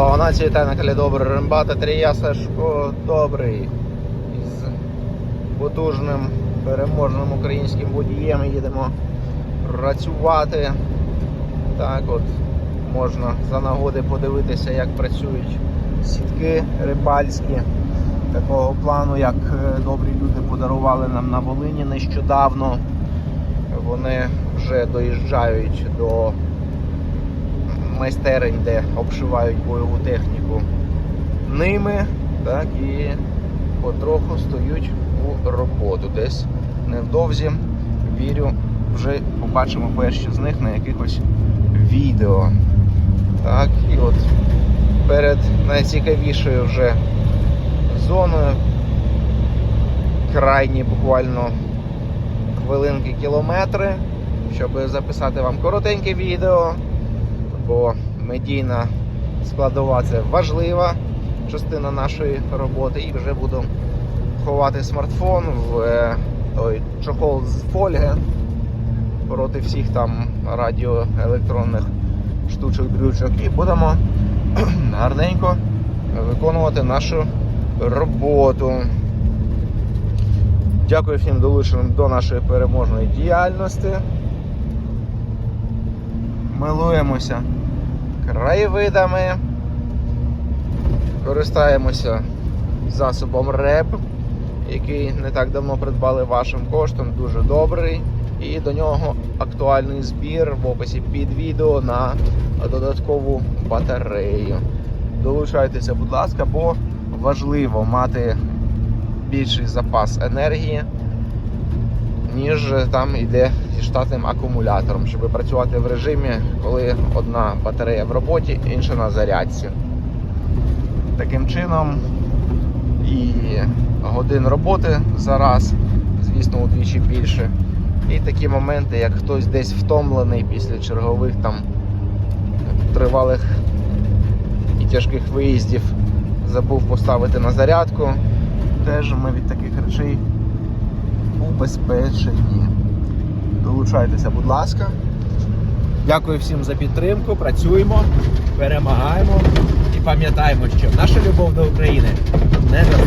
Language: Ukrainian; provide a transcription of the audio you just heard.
Слава нації та на калі добрий рембата, Трія добрий. Із потужним переможним українським водієм їдемо працювати. Так от можна за нагоди подивитися, як працюють сітки рибальські. Такого плану, як е, добрі люди подарували нам на Волині нещодавно. Вони вже доїжджають до майстерень, де обшивають бойову техніку ними, так і потроху стають у роботу. Десь невдовзі вірю, вже побачимо перші з них на якихось відео. Так, і от перед найцікавішою вже зоною, крайні буквально хвилинки кілометри, щоб записати вам коротеньке відео бо медійна складова це важлива частина нашої роботи. І вже буду ховати смартфон в е, той чохол з фольги проти всіх там радіоелектронних штучок дрючок і будемо гарненько виконувати нашу роботу. Дякую всім долученим до нашої переможної діяльності. Милуємося краєвидами, користаємося засобом РЕП, який не так давно придбали вашим коштом, дуже добрий. І до нього актуальний збір в описі під відео на додаткову батарею. Долучайтеся, будь ласка, бо важливо мати більший запас енергії, ніж там йде зі штатним акумулятором, щоб працювати в режимі, коли одна батарея в роботі, інша на зарядці. Таким чином і годин роботи за раз, звісно, удвічі більше. І такі моменти, як хтось десь втомлений після чергових там тривалих і тяжких виїздів, забув поставити на зарядку. Теж ми від таких речей убезпечені. Долучайтеся, будь ласка. Дякую всім за підтримку. Працюємо, перемагаємо і пам'ятаємо, що наша любов до України не недостатня.